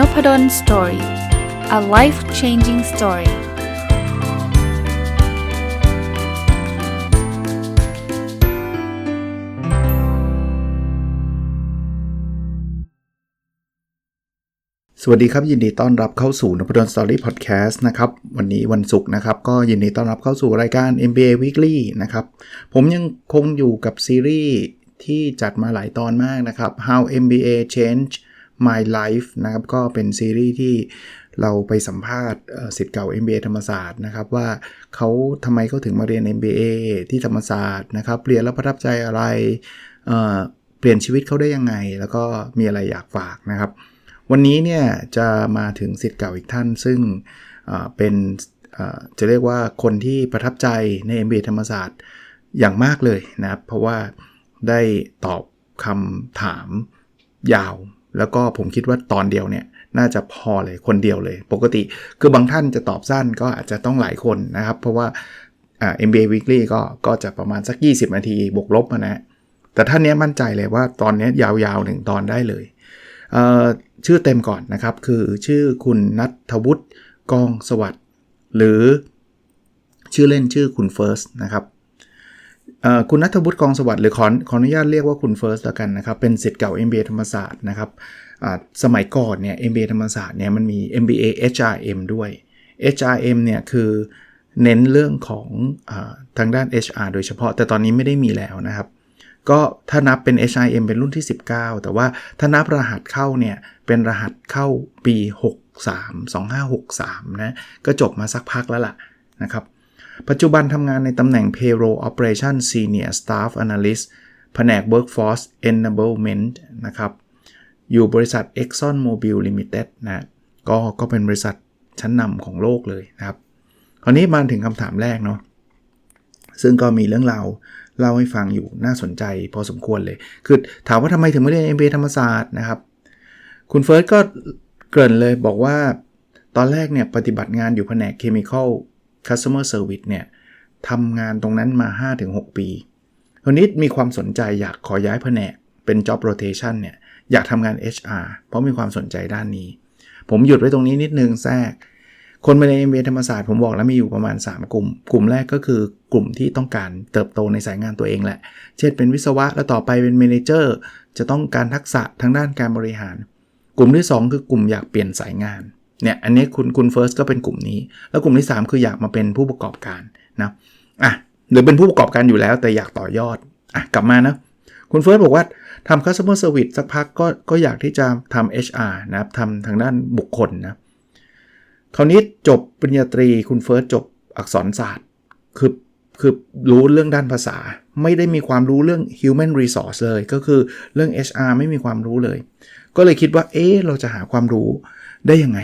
n o p ด d o สตอรี่ a life changing story สวัสดีครับ ยินดีต้อนรับเข้าสู่นพดลสตอรี่พอดแคสต์นะครับ วันนี้วันศุกร์นะครับ ก็ยินดีต้อนรับเข้าสู่รายการ MBA Weekly นะครับ ผมยังคงอยู่กับซีรีส์ที่จัดมาหลายตอนมากนะครับ How MBA Change My Life นะครับก็เป็นซีรีส์ที่เราไปสัมภาษณ์สิทธิ์เก่า MBA ธรรมศาสตร์นะครับว่าเขาทำไมเขาถึงมาเรียน MBA ที่ธรรมศาสตร์นะครับเรียนแล้วประทับใจอะไรเเปลี่ยนชีวิตเขาได้ยังไง แล้วก็มีอะไรอยากฝากนะครับ วันนี้เนี่ยจะมาถึงสิทธิ์เก่าอีกท่าน ซึ่งเป็นจะเรียกว่าคนที่ประทับใจใน MBA ธรรมศาสตร์อย่างมากเลยนะครับ เพราะว่าได้ตอบคำถามยาว แล้วก็ผมคิดว่าตอนเดียวเนี่ยน่าจะพอเลยคนเดียวเลย ปกติคือบางท่านจะตอบสั้นก็อาจจะต้องหลายคนนะครับ เพราะว่าอ่า MBA Weekly ก็ก็จะประมาณสัก 20 นาทีบวกลบนะ แต่ท่านนี้มั่นใจเลยว่าตอนนี้ยาวๆหนึ่งตอนได้เลยเชื่อเต็มก่อนนะครับ คือชื่อคุณนัทวุฒิกองสวัสดิ์หรือชื่อเล่นชื่อคุณเฟิร์สนะครับ คุณนัทวุฒิกองสวัสดิ์หรือขอขออนุญาตเรียกว่าคุณเฟิร์สแล้วกันนะครับ เป็นสิทธิ์เก่า MBA ธรรมศาสตร์นะครับสมัยก่อนเนี่ย MBA ธรรมศาสตร์เนี่ยมันมี MBA HRM ด้วย HRM เนี่ยคือเน้นเรื่องของอทางด้าน HR โดยเฉพาะแต่ตอนนี้ไม่ได้มีแล้วนะครับ ก็ถ้านับเป็น HRM เป็นรุ่นที่ 19 แต่ว่าถ้านับรหัสเข้าเนี่ยเป็นรหัสเข้าปี 63 2563นะก็จบมาสักพักแล้วล่ะนะครับ ปัจจุบันทำงานในตำแหน่ง Payroll Operation Senior Staff Analyst แผนก Workforce Enablement นะครับ อยู่บริษัท Exxon Mobil Limited นะก็ก็เป็นบริษัทชั้นนำของโลกเลยนะครับ คราวนี้มาถึงคำถามแรกเนาะซึ่งก็มีเรื่องราวเล่าให้ฟังอยู่น่าสนใจพอสมควรเลย คือถามว่าทำไมถึงไม่เรียน MBA ธรรมศาสตร์นะครับ คุณเฟิร์สก็เกริ่นเลยบอกว่าตอนแรกเนี่ยปฏิบัติงานอยู่แผนก Chemical customer service เนี่ยทำงานตรงนั้นมา 5-6 ปีคนนี้มีความสนใจอยากขอย้ายแผนกเป็น job rotation เนี่ยอยากทำงาน HR เพราะมีความสนใจด้านนี้ ผมหยุดไว้ตรงนี้นิดนึงแทรก คนไปในเรียนธรรมศาสตร์ผมบอกแล้วมีอยู่ประมาณ 3 กลุ่ม กลุ่มแรกก็คือกลุ่มที่ต้องการเติบโตในสายงานตัวเองแหละ เช่นเป็นวิศวะแล้วต่อไปเป็นเมนเจอร์จะต้องการทักษะทางด้านการบริหาร กลุ่มที่ 2 คือกลุ่มอยากเปลี่ยนสายงาน เนี่ยอันนี้คุณคุณเฟิร์สก็เป็นกลุ่มนี้ แล้วกลุ่มที่ 3 คืออยากมาเป็นผู้ประกอบการนะอะหรือเป็นผู้ประกอบการอยู่แล้วแต่อยากต่อยอดอะกลับมานะคุณเฟิร์สบอกว่าทำ customer service สักพักก็ก็อยากที่จะทำ HR นะครับทำทางด้านบุคคลนะคราวนี้จบปริญญาตรีคุณเฟิร์สจบอักษรศาสตร์คือคือรู้เรื่องด้านภาษา ไม่ได้มีความรู้เรื่อง human resource เลย ก็คือเรื่อง HR ไม่มีความรู้เลย ก็เลยคิดว่าเอ๊ะเราจะหาความรู้ได้ยังไง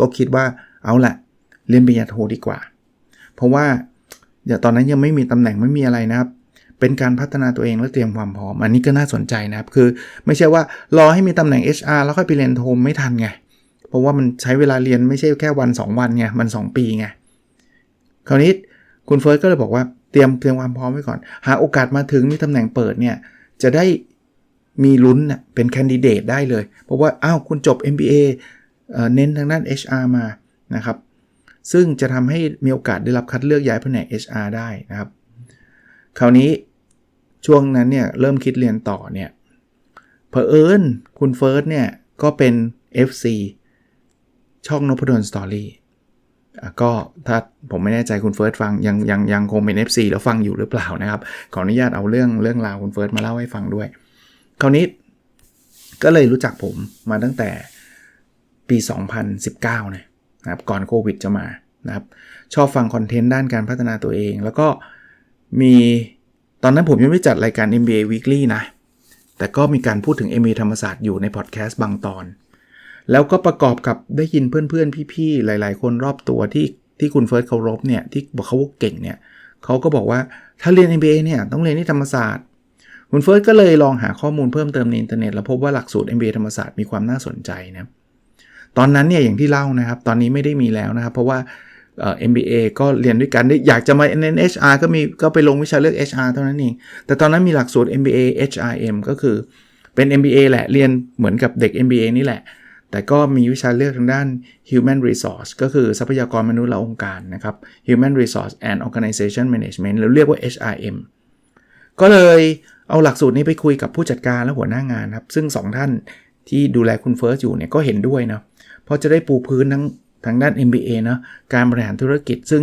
ก็คิดว่าเอาละเรียนปริญญาโทดีกว่า เพราะว่าอย่าตอนนั้นยังไม่มีตำแหน่งไม่มีอะไรนะครับ เป็นการพัฒนาตัวเองและเตรียมความพร้อม อันนี้ก็น่าสนใจนะครับ คือไม่ใช่ว่ารอให้มีตำแหน่ง HR แล้วค่อยไปเรียนโทไม่ทันไง เพราะว่ามันใช้เวลาเรียนไม่ใช่แค่วัน 2 วันไง มัน 2 ปีไง คราวนี้คุณเฟิร์สก็เลยบอกว่าเตรียมเตรียมความพร้อมไว้ก่อน หาโอกาสมาถึงมีตำแหน่งเปิดเนี่ยจะได้มีลุ้นเป็นแคนดิเดตได้เลย เพราะว่า อ้าว คุณจบ MBA เน้นทางด้าน HR มานะครับ ซึ่งจะทำให้มีโอกาสได้รับคัดเลือกย้ายแผนก HR ได้นะครับ คราวนี้ช่วงนั้นเนี่ยเริ่มคิดเรียนต่อเนี่ยเพอเอิญคุณเฟิร์สเนี่ยก็เป็น FC ช่องนพดลสตอรี่ก็ถ้าผมไม่แน่ใจคุณเฟิร์สฟังยังยังยังคงเป็น FC แล้วฟังอยู่หรือเปล่านะครับ ขออนุญาตเอาเรื่องเรื่องราวคุณเฟิร์สมาเล่าให้ฟังด้วย คราวนี้ก็เลยรู้จักผมมาตั้งแต่ ปี 2019 นะครับก่อนโควิดจะมานะครับชอบฟังคอนเทนต์ด้านการพัฒนาตัวเอง แล้วก็มีตอนนั้นผมยังไม่จัดรายการ MBA Weekly นะ แต่ก็มีการพูดถึง MBA ธรรมศาสตร์อยู่ในพอดแคสต์บางตอน แล้วก็ประกอบกับได้ยินเพื่อนๆ พี่ๆ หลายๆ คนรอบตัวที่ที่คุณเฟิร์สเคารพเนี่ย ที่บอกเขาเก่งเนี่ยเขาก็บอกว่าถ้าเรียน MBA เนี่ยต้องเรียนที่ธรรมศาสตร์ คุณเฟิร์สก็เลยลองหาข้อมูลเพิ่มเติมในอินเทอร์เน็ตแล้วพบว่าหลักสูตร MBA ธรรมศาสตร์มีความน่าสนใจนะ ตอนนั้นเนี่ยอย่างที่เล่านะครับ ตอนนี้ไม่ได้มีแล้วนะครับ เพราะว่าเอ่อ MBA ก็เรียนด้วยกันอยากจะมาเน้น HR ก็มีก็ไปลงวิชาเลือก HR เท่านั้นเองแต่ตอนนั้นมีหลักสูตร MBA HRM ก็คือเป็น MBA แหละเรียนเหมือนกับเด็ก MBA นี่แหละ แต่ก็มีวิชาเลือกทางด้าน human resource ก็คือทรัพยากรมนุษย์และองค์การนะครับ human resource and organization management หรือเรียกว่า HRM ก็เลยเอาหลักสูตรนี้ไปคุยกับผู้จัดการและหัวหน้างานครับ ซึ่ง 2 ท่านที่ดูแลคุณเฟิร์สอยู่เนี่ยก็เห็นด้วยนะเราะจะได้ปูพื้นทั้งทางด้าน MBA นะการบริหารธุรกิจ ซึ่ง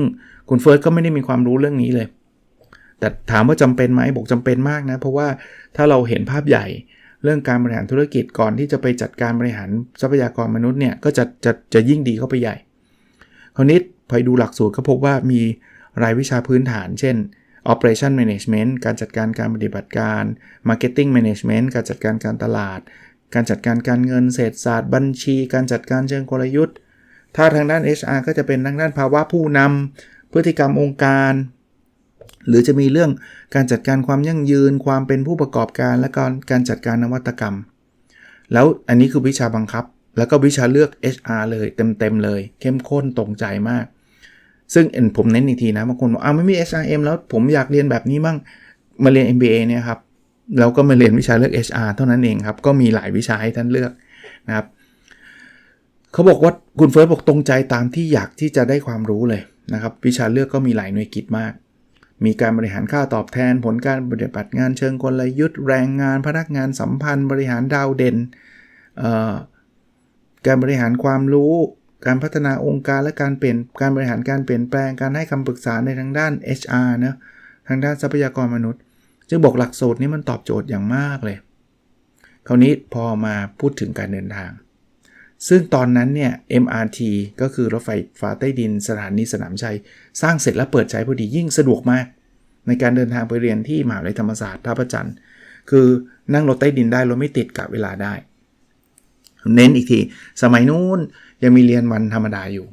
คุณเฟิร์สก็ไม่ได้มีความรู้เรื่องนี้เลย แต่ถามว่าจำเป็นไหมบอกจำเป็นมากนะ เพราะว่าถ้าเราเห็นภาพใหญ่เรื่องการบริหารธุรกิจก่อนที่จะไปจัดการบริหารทรัพยากรมนุษย์เนี่ยก็จะจะจะยิ่งดีเข้าไปใหญ่ คราวนี้พอดูหลักสูตรก็พบว่ามีรายวิชาพื้นฐาน เช่น operation management การจัดการการปฏิบัติการ marketing management การจัดการการตลาด การจัดการการเงินเศรษฐศาสตร์บัญชี การจัดการเชิงกลยุทธ์ ถ้าทางด้าน HR ก็จะเป็นทางด้านภาวะผู้นำพฤติกรรมองค์การ หรือจะมีเรื่องการจัดการความยั่งยืน ความเป็นผู้ประกอบการ และการการจัดการนวัตกรรม แล้วอันนี้คือวิชาบังคับ แล้วก็วิชาเลือก HR เลยเต็มๆเลย เข้มข้นตรงใจมาก ซึ่งผมเน้นอีกทีนะบางคนบอกอ้าวไม่มี HRM แล้วผมอยากเรียนแบบนี้มั่งมาเรียน MBA เนี่ยครับ แล้วก็มาเรียนวิชาเลือก HR เท่านั้นเองครับ ก็มีหลายวิชาให้ท่านเลือกนะครับเขาบอกว่าคุณเฟิร์สบอกตรงใจตามที่อยากที่จะได้ความรู้เลยนะครับ วิชาเลือกก็มีหลายหน่วยกิจมาก มีการบริหารค่าตอบแทน ผลการปฏิบัติงานเชิงกลยุทธ์แรงงาน พนักงานสัมพันธ์ บริหารดาวเด่นการบริหารความรู้การพัฒนาองค์การและการเปลี่ยนการบริหารการเปลี่ยนแปลงการให้คำปรึกษาในทางด้าน HR นะทางด้านทรัพยากรมนุษย์ จึงบอกหลักสูตรนี้มันตอบโจทย์อย่างมากเลย คราวนี้พอมาพูดถึงการเดินทาง ซึ่งตอนนั้นเนี่ย MRT ก็คือรถไฟฟ้าใต้ดินสถานีสนามชัย สร้างเสร็จแล้วเปิดใช้พอดียิ่งสะดวกมาก ในการเดินทางไปเรียนที่มหาวิทยาลัยธรรมศาสตร์ท่าประจันทร์คือนั่งรถใต้ดินได้รถไม่ติดกับเวลาได้ เน้นอีกที สมัยนู้นยังมีเรียนวันธรรมดาอยู่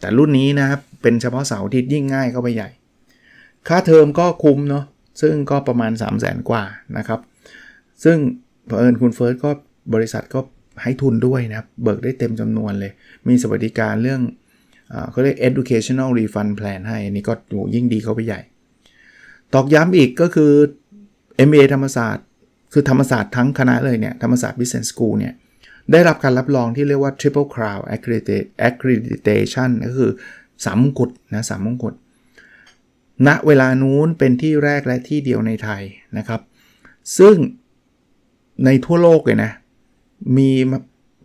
แต่รุ่นนี้นะครับเป็นเฉพาะเสาร์อาทิตย์ยิ่งง่ายเข้าไปใหญ่ ค่าเทอมก็คุ้มเนาะ ซึ่งก็ประมาณ 3 0 0แสนกว่านะครับ ซึ่งเผอิญคุณเฟิร์สก็บริษัทก็ให้ทุนด้วยนะครับ เบิกได้เต็มจำนวนเลย มีสวัสดิการเรื่องเขาเรียก educational refund plan ให้ อันนี้ก็ยิ่งดีเข้าไปใหญ่ ตอกย้ำอีกก็คือ MBA ธรรมศาสตร์ คือธรรมศาสตร์ทั้งคณะเลยเนี่ย ธรรมศาสตร์ Business School เนี่ย ได้รับการรับรองที่เรียกว่า Triple Crown Accreditation ก็คือสามมงกุฎนะสามมงกุฎ ณเวลานู้นเป็นที่แรกและที่เดียวในไทยนะครับ ซึ่งในทั่วโลกเลยนะ มี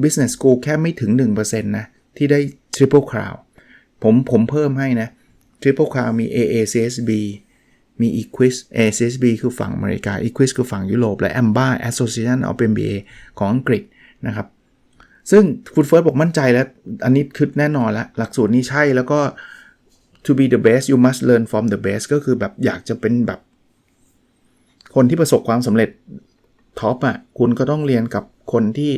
business school แค่ไม่ถึง 1%นะ ที่ได้ triple crown ผมผมเพิ่มให้นะ triple crown มี AACSB มี Equis ACSB คือฝั่งอเมริกา Equis คือฝั่งยุโรป และ AMBA Association of MBA ของอังกฤษนะครับ ซึ่งคุณเฟิร์สบอกมั่นใจแล้ว อันนี้คือแน่นอนแล้ว หลักสูตรนี้ใช่แล้วก็ to be the best you must learn from the best ก็คือแบบอยากจะเป็นแบบ คนที่ประสบความสำเร็จท็อปอะคุณก็ต้องเรียนกับคนที่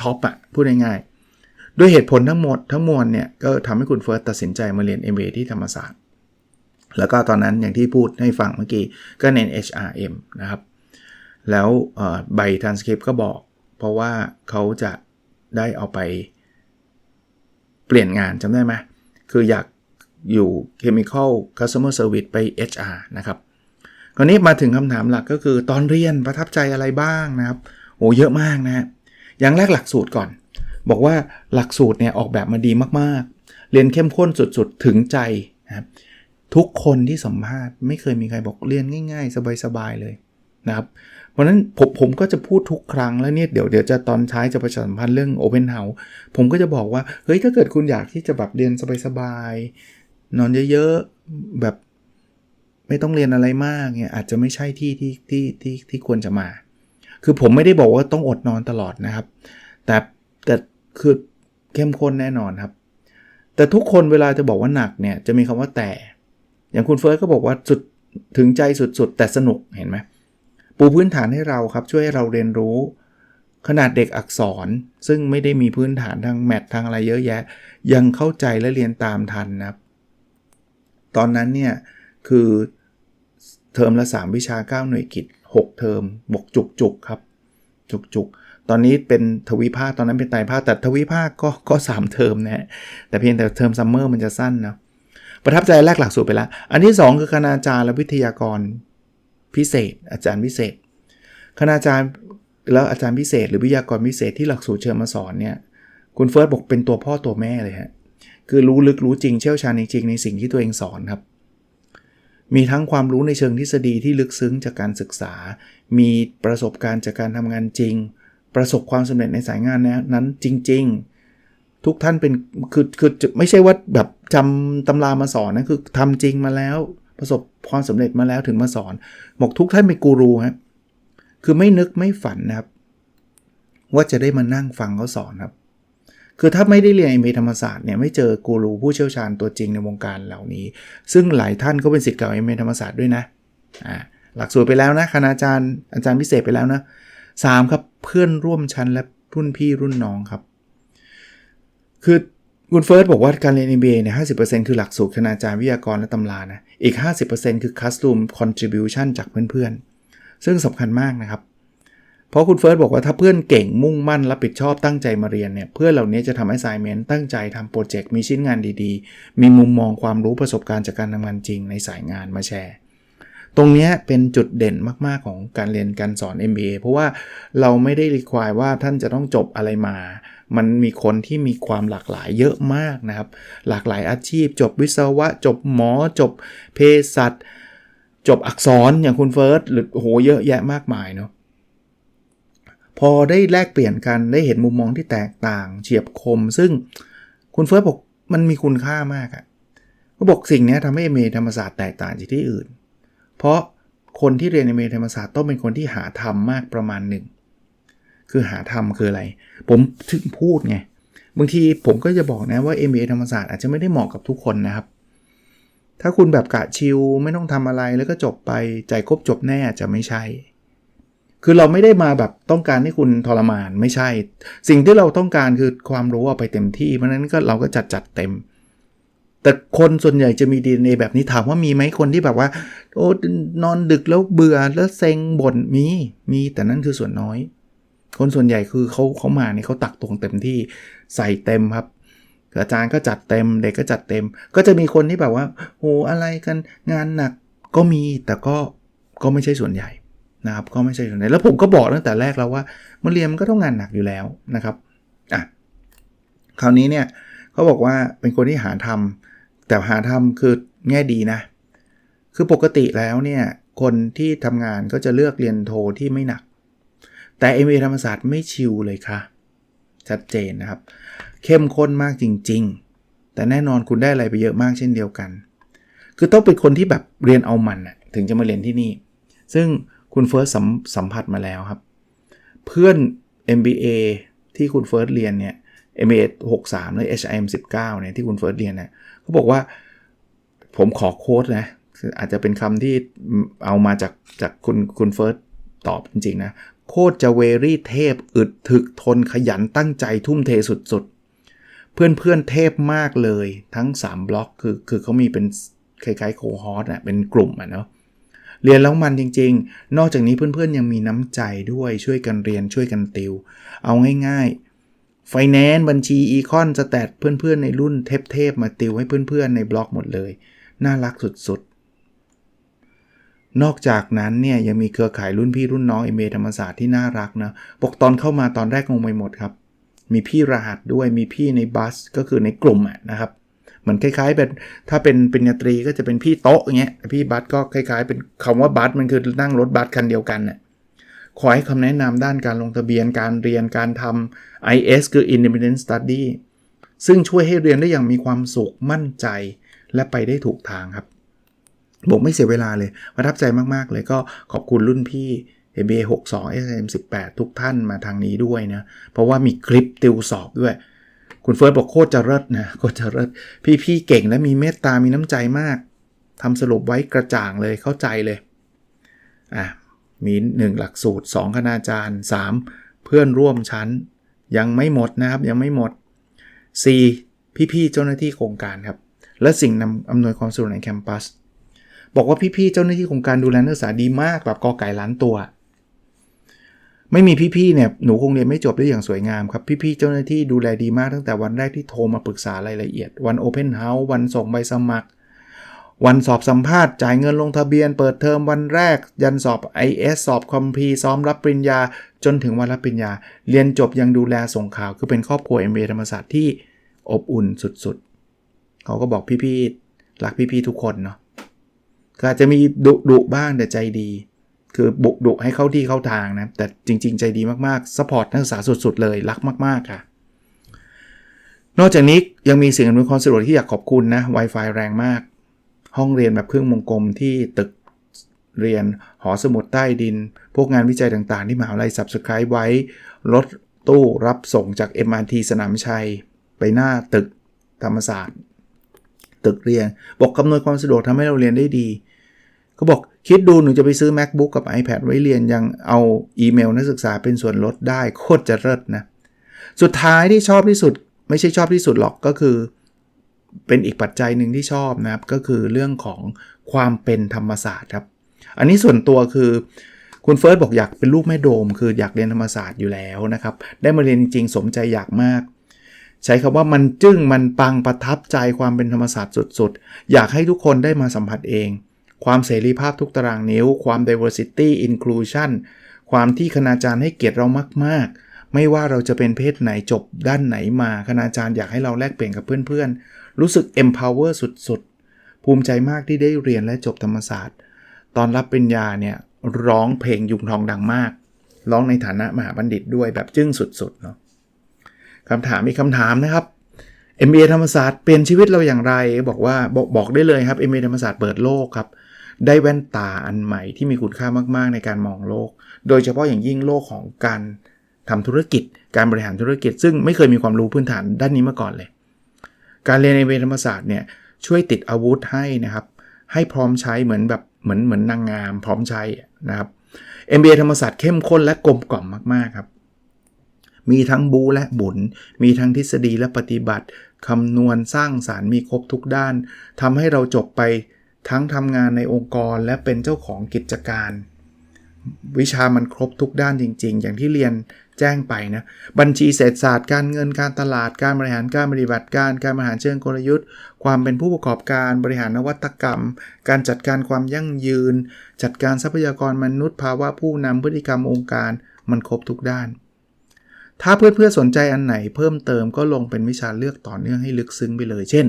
ท็อปอะพูดง่ายๆด้วยเหตุผลทั้งหมดทั้งมวลเนี่ยก็ทำให้คุณเฟิร์สตัดสินใจมาเรียน MBA ที่ธรรมศาสตร์ แล้วก็ตอนนั้นอย่างที่พูดให้ฟังเมื่อกี้ก็เน้น HRM นะครับ แล้วใบ transcript ก็บอก เพราะว่าเขาจะได้เอาไปเปลี่ยนงานจำได้ไหมคืออยาก อยู่ Chemical Customer Service ไป HR นะครับคราวนี้มาถึงคำถามหลักก็คือตอนเรียนประทับใจอะไรบ้างนะครับโอ้เยอะมากนะอย่างแรกหลักสูตรก่อน บอกว่าหลักสูตรเนี่ยออกแบบมาดีมากๆ เรียนเข้มข้นสุดๆ ถึงใจนะครับทุกคนที่สัมภาษณ์ไม่เคยมีใครบอกเรียนง่าย ๆ สบายๆเลยนะครับเพราะนั้นผมผมก็จะพูดทุกครั้งแล้วเนี่ยเดี๋ยวเดี๋ยวจะตอนท้ายจะประชาสัมพันธ์เรื่อง Open House ผมก็จะบอกว่า เฮ้ยถ้าเกิดคุณอยากที่จะแบบเรียนสบายๆ นอนเยอะๆ แบบไม่ต้องเรียนอะไรมากเนี่ยอาจจะไม่ใช่ที่ที่ที่ที่ที่ควรจะมา คือผมไม่ได้บอกว่าต้องอดนอนตลอดนะครับ แต่แต่คือเข้มข้นแน่นอนครับ แต่ทุกคนเวลาจะบอกว่าหนักเนี่ยจะมีคำว่าแต่ อย่างคุณเฟิร์สก็บอกว่าสุดถึงใจสุดๆ แต่สนุกเห็นไหมปูพื้นฐานให้เราครับ ช่วยให้เราเรียนรู้ ขนาดเด็กอักษร ซึ่งไม่ได้มีพื้นฐานทางแมททางอะไรเยอะแยะ ยังเข้าใจและเรียนตามทันนะครับ ตอนนั้นเนี่ยคือเทอมละ 3 วิชา 9 หน่วยกิจ 6 เทอมบกจุกจุกครับ จุกจุกตอนนี้เป็นทวิภาคตอนนั้นเป็นไตรภาคแต่ทวิภาคก็ก็สเทอมนะฮะแต่เพียงแต่เทอมซัมเมอร์มันจะสั้นนะประทับใจแรกหลักสูตรไปแล้ว อันที่ 2 คือคณาจารย์และวิทยากรพิเศษ อาจารย์พิเศษ คณาจารย์แล้วอาจารย์พิเศษ หรือวิทยากรพิเศษที่หลักสูตรเชิญมาสอนเนี่ยคุณเฟิร์สบอกเป็นตัวพ่อตัวแม่เลยฮะ คือรู้ลึกรู้จริงเชี่ยวชาญจริงในสิ่งที่ตัวเองสอนครับ มีทั้งความรู้ในเชิงทฤษฎีที่ลึกซึ้งจากการศึกษา มีประสบการณ์จากการทำงานจริง ประสบความสำเร็จในสายงานนั้นจริง ๆ ทุกท่านเป็นคือคือไม่ใช่ว่าแบบจำตำรามาสอนนะคือทำจริงมาแล้ว ประสบความสำเร็จมาแล้วถึงมาสอนบอกทุกท่านเป็นกูรูฮะคือไม่นึกไม่ฝันนะครับ ว่าจะได้มานั่งฟังเขาสอนครับ คือถ้าไม่ได้เรียน MBA ธรรมศาสตร์เนี่ยไม่เจอกูรูผู้เชี่ยวชาญตัวจริงในวงการเหล่านี้ ซึ่งหลายท่านก็เป็นศิษย์เก่า MBA ธรรมศาสตร์ด้วยนะอ่าหลักสูตรไปแล้วนะคณาจารย์อาจารย์พิเศษไปแล้วนะสามครับเพื่อนร่วมชั้นและรุ่นพี่รุ่นน้องครับ คือคุณเฟิร์สบอกว่าการเรียน MBA เนี่ย 50%คือหลักสูตรคณาจารย์วิทยากรและตำรานะ อีก 50%คือ classroom contribution จากเพื่อนๆ ซึ่งสำคัญมากนะครับ เพราะคุณเฟิร์สบอกว่าถ้าเพื่อนเก่งมุ่งมั่นรับผิดชอบตั้งใจมาเรียนเนี่ยเพื่อนเหล่านี้จะทำ assignment ตั้งใจทำโปรเจกต์มีชิ้นงานดีๆ มีมุมมองความรู้ประสบการณ์จากการทำงานจริงในสายงานมาแชร์ ตรงนี้เป็นจุดเด่นมากๆของการเรียนการสอน MBA เพราะว่าเราไม่ได้รีควายว่าท่านจะต้องจบอะไรมา มันมีคนที่มีความหลากหลายเยอะมากนะครับ หลากหลายอาชีพ จบวิศวะ จบหมอ จบเภสัชจบอักษรอย่างคุณเฟิร์สหรือโหเยอะแยะมากมายเนาะ พอได้แลกเปลี่ยนกันได้เห็นมุมมองที่แตกต่างเฉียบคม ซึ่งคุณเฟิร์สบอกมันมีคุณค่ามากอะก็บอกสิ่งนี้ทำให้เอเมธรรมศาสตร์แตกต่างจากที่อื่น เพราะคนที่เรียนเอเมธรรมศาสตร์ต้องเป็นคนที่หาธรรมมากประมาณหนึ่งคือหาธรรมคืออะไร ผมถึงพูดไงบางทีผมก็จะบอกนะว่า MBA ธรรมศาสตร์อาจจะไม่ได้เหมาะกับทุกคนนะครับ ถ้าคุณแบบกะชิลไม่ต้องทำอะไรแล้วก็จบไปใจครบจบแน่จะไม่ใช่ คือเราไม่ได้มาแบบต้องการให้คุณทรมานไม่ใช่ สิ่งที่เราต้องการคือความรู้เอาไปเต็มที่ เพราะนั้นก็เราก็จัดจัดเต็ม แต่คนส่วนใหญ่จะมี DNA แบบนี้ถามว่ามีไหมคนที่แบบว่า โอ้นอนดึกแล้วเบื่อแล้วเซ็งบ่นมีมีแต่นั่นคือส่วนน้อย คนส่วนใหญ่คือเขาเขามาเนี่ยเขาตักตรงเต็มที่ใส่เต็มครับอาจารย์ก็จัดเต็มเด็กก็จัดเต็ม ก็จะมีคนที่แบบว่าโหอะไรกันงานหนักก็มีแต่ก็ก็ไม่ใช่ส่วนใหญ่ นะครับก็ไม่ใช่ส่วนใหญ่แล้วผมก็บอกตั้งแต่แรกแล้วว่ามาเรียนมันก็ต้องงานหนักอยู่แล้วนะครับอะคราวนี้เนี่ยเขาบอกว่าเป็นคนที่หาทำแต่หาทำคือแง่ดีนะ คือปกติแล้วเนี่ยคนที่ทำงานก็จะเลือกเรียนโทที่ไม่หนัก แต่ MBA ธรรมศาสตร์ไม่ชิวเลยค่ะ ชัดเจนนะครับ เข้มข้นมากจริง ๆ แต่แน่นอนคุณได้อะไรไปเยอะมากเช่นเดียวกัน คือต้องเป็นคนที่แบบเรียนเอามันนะถึงจะมาเรียนที่นี่ ซึ่ง คุณเฟิร์สสัมผัสมาแล้วครับ เพื่อน MBA ที่คุณเฟิร์สเรียนเนี่ย MBA 63และ HIM 19เนี่ยที่คุณเฟิร์สเรียนเนี่ยเขาบอกว่าผมขอโค้ดนะ อาจจะเป็นคำที่เอามาจากจากคุณคุณเฟิร์สตอบจริงๆนะ โคตรจะเวรี่เทพอึดถึกทนขยันตั้งใจทุ่มเทสุดๆ เพื่อนๆเทพมากเลยทั้ง 3 บล็อกคือคือเขามีเป็นคล้ายๆโคฮอร์ตอะเป็นกลุ่มอะเนาะ เรียนแล้วมันจริง ๆ นอกจากนี้เพื่อนๆยังมีน้ำใจด้วยช่วยกันเรียนช่วยกันติว เอาง่ายๆไฟแนนซ์บัญชีอีคอนสแตทเพื่อนๆในรุ่นเทพๆมาติวให้เพื่อนๆในบล็อกหมดเลย น่ารักสุดๆ นอกจากนั้นเนี่ยยังมีเครือข่ายรุ่นพี่รุ่นน้องเอเมธรรมศาสตร์ที่น่ารักนะบอกตอนเข้ามาตอนแรกงงไปหมดครับ มีพี่รหัสด้วยมีพี่ในบัสก็คือในกลุ่มนะครับ เหมือนคล้ายๆแบบถ้าเป็นปริญญาตรีก็จะเป็นพี่โต๊ะอย่างเงี้ยพี่บัสก็คล้ายๆ เป็นคำว่าบัสมันคือนั่งรถบัสคันเดียวกันน่ะขอให้คำแนะนำด้านการลงทะเบียนการเรียนการทำ IS คือ Independent Study ซึ่งช่วยให้เรียนได้อย่างมีความสุขมั่นใจ และไปได้ถูกทางครับบอกไม่เสียเวลาเลยประทับใจมากๆเลยก็ขอบคุณรุ่นพี่ MBA 62 SM 18 ทุกท่านมาทางนี้ด้วยนะ เพราะว่ามีคลิปติวสอบด้วย คุณเฟิร์สบอกโคตรจะเลิศนะโคตรจะเลิศพี่ๆเก่งและมีเมตตามีน้ำใจมากทำสรุปไว้กระจ่างเลยเข้าใจเลยอะมี 1 หลักสูตร 2 คณาจารย์ 3 เพื่อนร่วมชั้น ยังไม่หมดนะครับยังไม่หมด 4. พี่ๆเจ้าหน้าที่โครงการครับ และสิ่งนำอำนวยความสะดวกในแคมปัส บอกว่าพี่ๆเจ้าหน้าที่โครงการดูแลนักศึกษาดีมากแบบกอไก่ล้านตัว ไม่มีพี่ๆเนี่ยหนูคงเรียนไม่จบได้อย่างสวยงามครับ พี่ๆเจ้าหน้าที่ดูแลดีมากตั้งแต่วันแรกที่โทรมาปรึกษารายละเอียด วันโอเพนเฮาส์วันส่งใบสมัคร วันสอบสัมภาษณ์จ่ายเงินลงทะเบียน เปิดเทอมวันแรก ยันสอบ IS สอบคอมพีซ้อมรับปริญญา จนถึงวันรับปริญญา เรียนจบยังดูแลส่งข่าว คือเป็นครอบครัว MBA ธรรมศาสตร์ที่อบอุ่นสุดๆเขาก็บอกพี่ๆรักพี่ๆทุกคนเนาะก็อาจจะมีดุดุบ้างแต่ใจดี คือบุกดุให้เข้าที่เข้าทางนะ แต่จริง ๆ ใจดีมากๆสปอร์ตนักศึกษาสุด ๆ เลย รักมาก ๆ ค่ะ นอกจากนี้ยังมีสิ่งอำนวยความสะดวกที่อยากขอบคุณนะ Wi-Fi แรงมาก ห้องเรียนแบบเครื่องวงกลมที่ตึกเรียนหอสมุดใต้ดิน พวกงานวิจัยต่างๆ ที่มหาวิทยาลัย Subscribe ไว้ รถตู้รับส่งจาก MRT สนามชัย ไปหน้าตึกธรรมศาสตร์ ตึกเรียน บอกกำนวยความสะดวกทำให้เราเรียนได้ดี เขาบอก คิดดูหนูจะไปซื้อ macbook กับ ipad ไว้เรียนยังเอาอีเมลนักศึกษาเป็นส่วนลดได้โคตรจะเลิศนะ สุดท้ายที่ชอบที่สุด ไม่ใช่ชอบที่สุดหรอกก็คือ เป็นอีกปัจจัยหนึ่งที่ชอบนะครับ ก็คือเรื่องของความเป็นธรรมศาสตร์ครับ อันนี้ส่วนตัวคือคุณเฟิร์สบอกอยากเป็นลูกแม่โดม คืออยากเรียนธรรมศาสตร์อยู่แล้วนะครับ ได้มาเรียนจริงๆ สมใจอยากมาก ใช้คำว่ามันจึ้งมันปังประทับใจความเป็นธรรมศาสตร์สุดๆ อยากให้ทุกคนได้มาสัมผัสเอง ความเสรีภาพทุกตารางนิ้ว ความ diversity inclusion ความที่คณาจารย์ให้เกียรติเรามาก ๆ ไม่ว่าเราจะเป็นเพศไหนจบด้านไหนมา คณาจารย์อยากให้เราแลกเปลี่ยนกับเพื่อน ๆ รู้สึก empower สุด ๆ ภูมิใจมากที่ได้เรียนและจบธรรมศาสตร์ ตอนรับปริญญาเนี่ยร้องเพลงยุงทองดังมาก ร้องในฐานะมหาบัณฑิตด้วยแบบจึ้งสุด ๆ เนาะคำถามมีคำถามนะครับ MBA ธรรมศาสตร์เปลี่ยนชีวิตเราอย่างไร บอกว่าบอกบอกได้เลยครับ MBA ธรรมศาสตร์เปิดโลกครับ ได้แว่นตาอันใหม่ที่มีคุณค่ามากๆในการมองโลก โดยเฉพาะอย่างยิ่งโลกของการทำธุรกิจ การบริหารธุรกิจ ซึ่งไม่เคยมีความรู้พื้นฐานด้านนี้มาก่อนเลย การเรียนในเวทธรรมศาสตร์เนี่ยช่วยติดอาวุธให้นะครับ ให้พร้อมใช้เหมือนแบบเหมือนเหมือนนางงาม พร้อมใช้นะครับ MBA ธรรมศาสตร์เข้มข้นและกลมกล่อมมากๆครับ มีทั้งบูและบุญ มีทั้งทฤษฎีและปฏิบัติ คำนวณสร้างสารรค์มีครบทุกด้าน ทำให้เราจบไป ทั้งทำงานในองค์กรและเป็นเจ้าของกิจการ วิชามันครบทุกด้านจริง ๆ อย่างที่เรียนแจ้งไปนะบัญชีเศรษฐศาสตร์การเงินการตลาดการบริหารการปฏิบัติการการบริหารเชิงกลยุทธ์ ความเป็นผู้ประกอบการบริหารนวัตกรรม การจัดการความยั่งยืน จัดการทรัพยากรมนุษย์ภาวะผู้นำพฤติกรรมองค์การมันครบทุกด้าน ถ้าเพื่อนๆสนใจอันไหนเพิ่มเติมก็ลงเป็นวิชาเลือกต่อเนื่องให้ลึกซึ้งไปเลย เช่น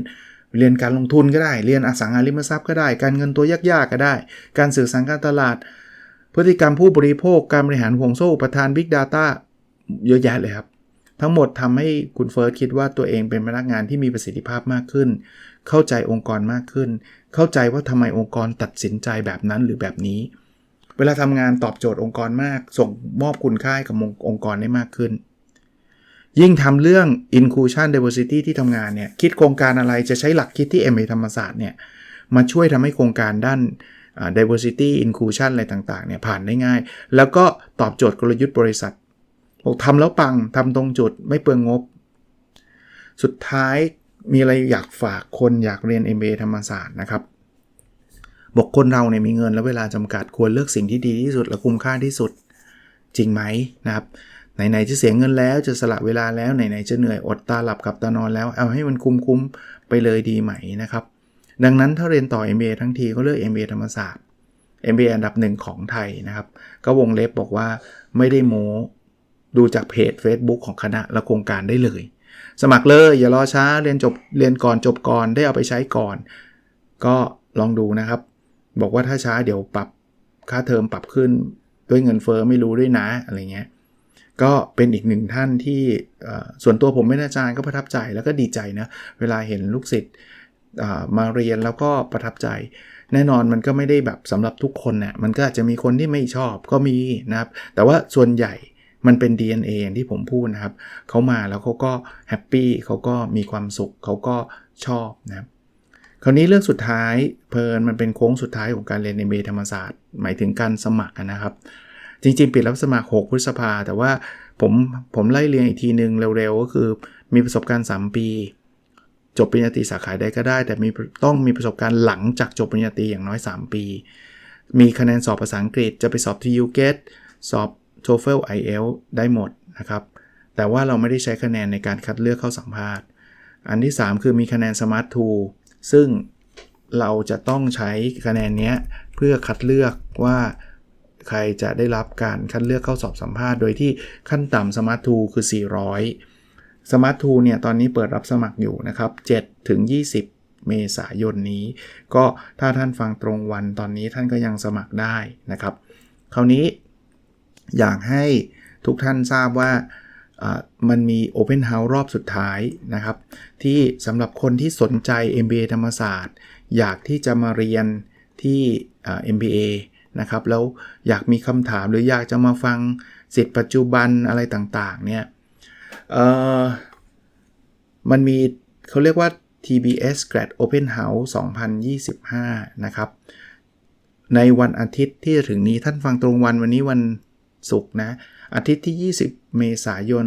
เรียนการลงทุนก็ได้ เรียนอสังหาริมทรัพย์ก็ได้ การเงินตัวยากๆก็ได้ การสื่อสารการตลาด พฤติกรรมผู้บริโภค การบริหารห่วงโซ่ประธาน Big Data เยอะแยะเลยครับ ทั้งหมดทำให้คุณเฟิร์สคิดว่าตัวเองเป็นพนักงานที่มีประสิทธิภาพมากขึ้น เข้าใจองค์กรมากขึ้น เข้าใจว่าทำไมองค์กรตัดสินใจแบบนั้นหรือแบบนี้ เวลาทำงานตอบโจทย์องค์กรมาก ส่งมอบคุณค่ากับองค์กรได้มากขึ้น ยิ่งทำเรื่อง inclusion diversity ที่ทำงานเนี่ยคิดโครงการอะไรจะใช้หลักคิดที่ MA ธรรมศาสตร์เนี่ยมาช่วยทำให้โครงการด้าน diversity inclusion อะไรต่างๆเนี่ยผ่านได้ง่าย แล้วก็ตอบโจทย์กลยุทธ์บริษัทบอกทำแล้วปังทำตรงจุดไม่เปลืองงบ สุดท้ายมีอะไรอยากฝากคนอยากเรียน MBA ธรรมศาสตร์นะครับ บอกคนเราเนี่ยมีเงินและเวลาจำกัดควรเลือกสิ่งที่ดีที่สุดและคุ้มค่าที่สุดจริงไหมนะครับ ไหนๆจะเสียเงินแล้วจะสละเวลาแล้วไหนๆจะเหนื่อยอดตาหลับกับตานอนแล้ว เอาให้มันคุ้มๆไปเลยดีไหมนะครับ ดังนั้นถ้าเรียนต่อ MBA ทั้งทีก็เลือก MBA ธรรมศาสตร์ MBA อันดับหนึ่งของไทยนะครับ ก็วงเล็บบอกว่าไม่ได้โม้ดูจากเพจ Facebook ของคณะและโครงการได้เลย สมัครเลยอย่ารอช้าเรียนจบเรียนก่อนจบก่อนได้เอาไปใช้ก่อน ก็ลองดูนะครับ บอกว่าถ้าช้าเดี๋ยวปรับค่าเทอมปรับขึ้นด้วยเงินเฟอ้อไม่รู้ด้วยนะอะไรเงี้ย ก็เป็นอีกหนึ่งท่านที่ส่วนตัวผมไม่นอาจารย์ก็ประทับใจแล้วก็ดีใจนะ เวลาเห็นลูกศิษย์มาเรียนแล้วก็ประทับใจ แน่นอนมันก็ไม่ได้แบบสำหรับทุกคนเนะ่ยมันก็อาจจะมีคนที่ไม่ชอบก็มีนะครับ แต่ว่าส่วนใหญ่มันเป็น DNA อย่างที่ผมพูดนะครับ เขามาแล้วเขาก็แฮปปี้เขาก็มีความสุขเขาก็ชอบนะครับคราวนี้เรื่องสุดท้ายเพลินมันเป็นโค้งสุดท้ายของการเรียนในเบธรรมศาสตร์ หมายถึงการสมัครนะครับ จริง ๆ ปิดรับสมัคร 6 พฤษภา แต่ว่าผมผมไล่เรียงอีกทีหนึ่งเร็วๆ ก็คือมีประสบการณ์ 3 ปี จบปริญญาตรีสาขาใดก็ได้ แต่มีต้องมีประสบการณ์หลังจากจบปริญญาตรีอย่างน้อย 3 ปี มีคะแนนสอบภาษาอังกฤษจะไปสอบ TU GET สอบ TOEFL IELTS ได้หมดนะครับแต่ว่าเราไม่ได้ใช้คะแนนในการคัดเลือกเข้าสัมภาษณ์ อันที่ 3 คือมีคะแนน Smart Tool ซึ่งเราจะต้องใช้คะแนนนี้เพื่อคัดเลือกว่า ใครจะได้รับการคัดเลือกเข้าสอบสัมภาษณ์ โดยที่ขั้นต่ำสมาร์ททูคือ 400 สมาร์ททูเนี่ยตอนนี้เปิดรับสมัครอยู่นะครับ7ถึง 20 เมษายนนี้ ก็ถ้าท่านฟังตรงวันตอนนี้ท่านก็ยังสมัครได้นะครับ คราวนี้อยากให้ทุกท่านทราบว่ามันมี Open House รอบสุดท้ายนะครับ ที่สำหรับคนที่สนใจ MBA ธรรมศาสตร์ อยากที่จะมาเรียนที่อ่า MBA นะครับแล้วอยากมีคำถามหรืออยากจะมาฟังสิทธิปัจจุบันอะไรต่างๆเนี่ยมันมีเขาเรียกว่า TBS Grad Open House 2025 นะครับ ในวันอาทิตย์ที่จะถึงนี้ท่านฟังตรงวันวันนี้วันศุกร์นะ อาทิตย์ที่ 20 เมษายน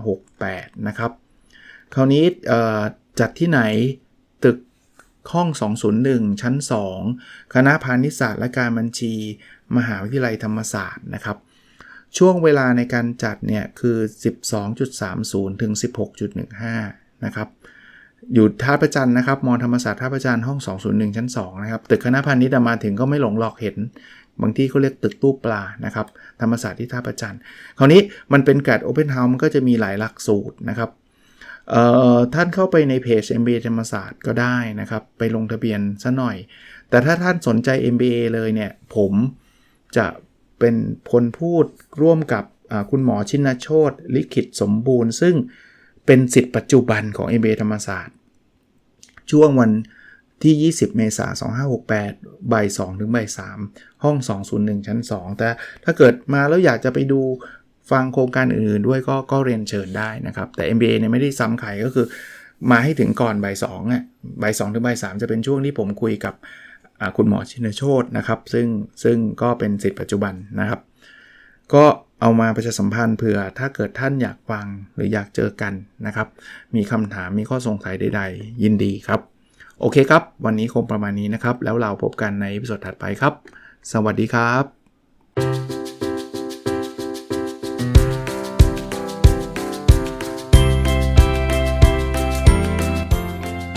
2568 นะครับ คราวนี้จัดที่ไหน ห้อง 201 ชั้น 2 คณะพาณิชยศาสตร์และการบัญชี มหาวิทยาลัยธรรมศาสตร์นะครับ ช่วงเวลาในการจัดเนี่ยคือ 12.30 ถึง 16.15 นะครับอยู่ท่าประจันทร์นะครับมอธรรมศาสตร์ท่าประจันทร์ห้อง 201 ชั้น 2 นะครับ ตึกคณะพาณิชย์มาถึงก็ไม่หลงหลอกเห็น บางที่เขาเรียกตึกตู้ปลานะครับธรรมศาสตร์ที่ท่าประจันทร์คราวนี้มันเป็นการ Open House มันก็จะมีหลายหลักสูตรนะครับ ท่านเข้าไปในเพจ MBA ธรรมศาสตร์ก็ได้นะครับ ไปลงทะเบียนซะหน่อย แต่ถ้าท่านสนใจ MBA เลยเนี่ย ผมจะเป็นคนพูดร่วมกับคุณหมอชินโชตลิขิตสมบูรณ์ ซึ่งเป็นสิทธิ์ปัจจุบันของ MBA ธรรมศาสตร์ ช่วงวันที่ 20 เมษายน 2568บ่าย2ถึงบ่าย3ห้อง 201 ชั้น 2 แต่ถ้าเกิดมาแล้วอยากจะไปดู ฟังโครงการอื่นๆด้วยก็ก็เรียนเชิญได้นะครับ แต่ MBA เนี่ยไม่ได้ซ้ำใครก็คือ มาให้ถึงก่อนบ่าย2อะบ่าย2ถึงบ่าย3จะเป็นช่วงที่ผมคุยกับคุณหมอชินโชตนะครับ ซึ่งซึ่งก็เป็นสิทธิ์ปัจจุบันนะครับ ก็เอามาประชาสัมพันธ์เผื่อถ้าเกิดท่านอยากฟังหรืออยากเจอกันนะครับ มีคำถามมีข้อสงสัยใด ๆ ยินดีครับ โอเคครับ วันนี้คงประมาณนี้นะครับ แล้วเราพบกันในพิสดถัดไปครับ สวัสดีครับ